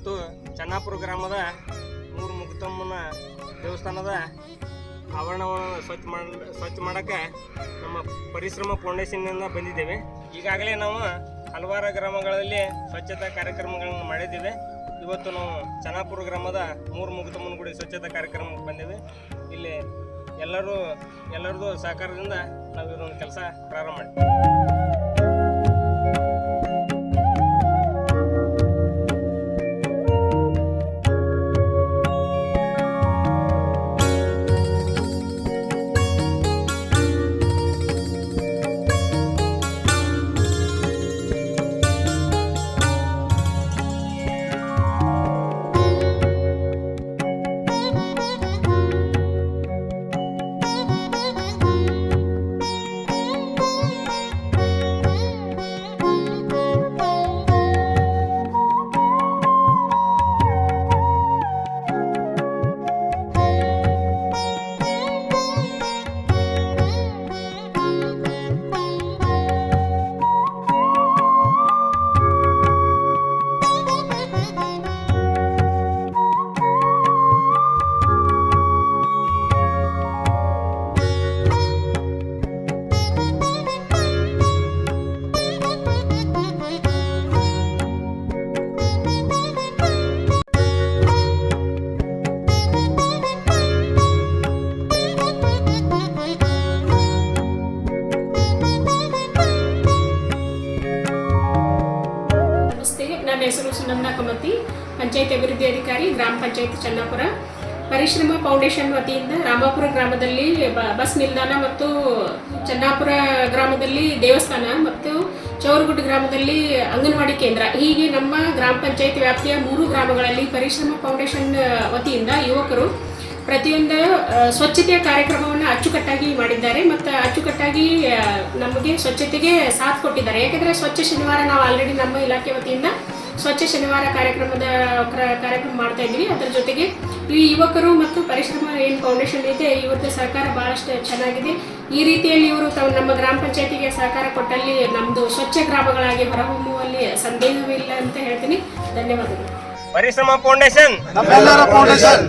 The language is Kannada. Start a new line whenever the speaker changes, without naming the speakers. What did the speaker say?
ಇವತ್ತು ಚೆನ್ನಾಪುರ ಗ್ರಾಮದ ಮೂರು ಮುಗ್ತಮ್ಮನ ದೇವಸ್ಥಾನದ ಆವರಣವನ್ನು ಸ್ವಚ್ಛ ಮಾಡ, ಸ್ವಚ್ಛ ಮಾಡೋಕ್ಕೆ ನಮ್ಮ ಪರಿಶ್ರಮ ಫೌಂಡೇಶನ್ನಿಂದ ಬಂದಿದ್ದೇವೆ. ಈಗಾಗಲೇ ನಾವು ಹಲವಾರು ಗ್ರಾಮಗಳಲ್ಲಿ ಸ್ವಚ್ಛತಾ ಕಾರ್ಯಕ್ರಮಗಳನ್ನು ಮಾಡಿದ್ದೇವೆ. ಇವತ್ತು ನಾವು ಚೆನ್ನಾಪುರ ಗ್ರಾಮದ ಮೂರು ಮುಗ್ತಮ್ಮನ ಗುಡಿ ಸ್ವಚ್ಛತಾ ಕಾರ್ಯಕ್ರಮಕ್ಕೆ ಬಂದೇವೆ ಇಲ್ಲಿ ಎಲ್ಲರೂ, ಎಲ್ಲರದ್ದು ಸಹಕಾರದಿಂದ ನಾವು ಇದೊಂದು ಕೆಲಸ ಪ್ರಾರಂಭ ಮಾಡಿದ್ವಿ
ನನ್ನ ಹೆಸರು ಸುನಂದ ಕಮತಿ, ಪಂಚಾಯತ್ ಅಭಿವೃದ್ಧಿ ಅಧಿಕಾರಿ, ಗ್ರಾಮ ಪಂಚಾಯತ್ ಚನ್ನಾಪುರ ಪರಿಶ್ರಮ ಫೌಂಡೇಶನ್ ವತಿಯಿಂದ ರಾಮಾಪುರ ಗ್ರಾಮದಲ್ಲಿ ಬಸ್ ನಿಲ್ದಾಣ ಮತ್ತು ಚನ್ನಾಪುರ ಗ್ರಾಮದಲ್ಲಿ ದೇವಸ್ಥಾನ ಮತ್ತು ಚೌರಗುಡ್ಡ ಗ್ರಾಮದಲ್ಲಿ ಅಂಗನವಾಡಿ ಕೇಂದ್ರ. ಹೀಗೆ ನಮ್ಮ ಗ್ರಾಮ ಪಂಚಾಯತ್ ವ್ಯಾಪ್ತಿಯ ಮೂರು ಗ್ರಾಮಗಳಲ್ಲಿ ಪರಿಶ್ರಮ ಫೌಂಡೇಶನ್ ವತಿಯಿಂದ ಯುವಕರು ಪ್ರತಿಯೊಂದು ಸ್ವಚ್ಛತೆಯ ಕಾರ್ಯಕ್ರಮವನ್ನು ಅಚ್ಚುಕಟ್ಟಾಗಿ ಮಾಡಿದ್ದಾರೆ ಮತ್ತು ಅಚ್ಚುಕಟ್ಟಾಗಿ ನಮಗೆ ಸ್ವಚ್ಛತೆಗೆ ಸಾಥ್ ಕೊಟ್ಟಿದ್ದಾರೆ. ಯಾಕಂದರೆ ಸ್ವಚ್ಛ ಶನಿವಾರ ನಾವು ಆಲ್ರೆಡಿ ನಮ್ಮ ಇಲಾಖೆ ವತಿಯಿಂದ ಸ್ವಚ್ಛ ಶನಿವಾರ ಕಾರ್ಯಕ್ರಮದ ಕಾರ್ಯಕ್ರಮ ಮಾಡ್ತಾ ಇದ್ವಿ ಅದರ ಜೊತೆಗೆ ಈ ಯುವಕರು ಮತ್ತು ಪರಿಶ್ರಮ ಏನು ಫೌಂಡೇಶನ್ ಇದೆ ಇವತ್ತು ಸಹಕಾರ ಭಾಳಷ್ಟು ಚೆನ್ನಾಗಿದೆ. ಈ ರೀತಿಯಲ್ಲಿ ಇವರು ತಾವು ನಮ್ಮ ಗ್ರಾಮ ಪಂಚಾಯತಿಗೆ ಸಹಕಾರ ಕೊಟ್ಟಲ್ಲಿ ನಮ್ಮದು ಸ್ವಚ್ಛ ಗ್ರಾಮಗಳಾಗಿ ಹೊರಹೊಮ್ಮುವಲ್ಲಿ ಸಂದೇಹವಿಲ್ಲ ಅಂತ ಹೇಳ್ತೀನಿ. ಧನ್ಯವಾದಗಳು.
ಪರಿಶ್ರಮ ಫೌಂಡೇಶನ್
ನಮ್ಮೆಲ್ಲರ ಫೌಂಡೇಶನ್